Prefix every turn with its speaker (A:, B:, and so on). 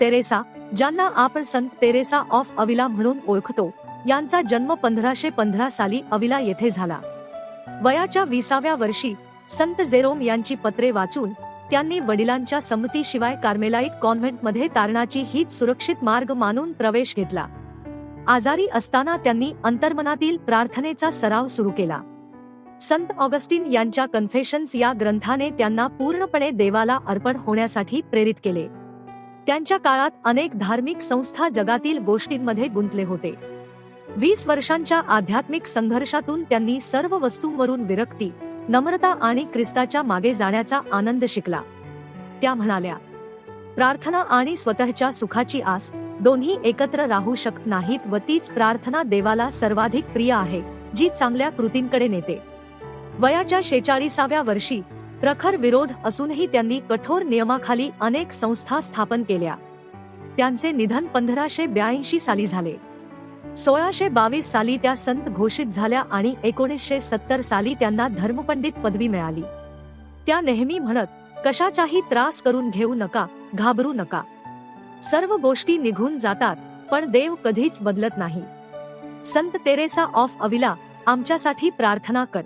A: Theresa ज्यांना आपण संत Theresa of अविला म्हणून ओळखतो यांचा जन्म पंधराशे पंधरा साली अविला येथे झाला. वयाच्या विसाव्या वर्षी संत जेरोम यांची पत्रे वाचून त्यांनी वडिलांच्या संमतीशिवाय कार्मेलाइट कॉन्व्हेंटमध्ये तारणाची हीच सुरक्षित मार्ग मानून प्रवेश घेतला. आजारी असताना त्यांनी अंतर्मनातील प्रार्थनेचा सराव सुरू केला. संत ऑगस्टिन यांच्या कन्फेशन्स या ग्रंथाने त्यांना पूर्णपणे देवाला अर्पण होण्यासाठी प्रेरित केले. त्यांच्या काळात अनेक धार्मिक संस्था जगातील गोष्टींमध्ये गुंतले होते. वीस वर्षांच्या आध्यात्मिक संघर्षातून त्यांनी सर्व वस्तूंवरून विरक्ती नम्रता आणि ख्रिस्ताच्या मागे जाण्याचा आनंद शिकला. त्या म्हणाल्या प्रार्थना आणि स्वतःच्या सुखाची आस दोन्ही एकत्र राहू शकत नाहीत व तीच प्रार्थना देवाला सर्वाधिक प्रिय आहे जी चांगल्या कृतींकडे नेते. वयाच्या शेचाळीसाव्या वर्षी प्रखर विरोध असूनही त्यांनी कठोर नियमाखाली अनेक संस्था स्थापन केल्या. त्यांचे निधन पंधराशे ब्याऐंशी साली झाले. सोळाशे बावीस साली त्या संत घोषित झाल्या आणि एकोणीसशे सत्तर साली त्यांना धर्मपंडित पदवी मिळाली. त्या नेहमी म्हणत कशाचाही त्रास करून घेऊ नका घाबरू नका. सर्व गोष्टी निघून जातात पण देव कधीच बदलत नाही. संत तेरेसा ऑफ अविला आमच्यासाठी प्रार्थना कर.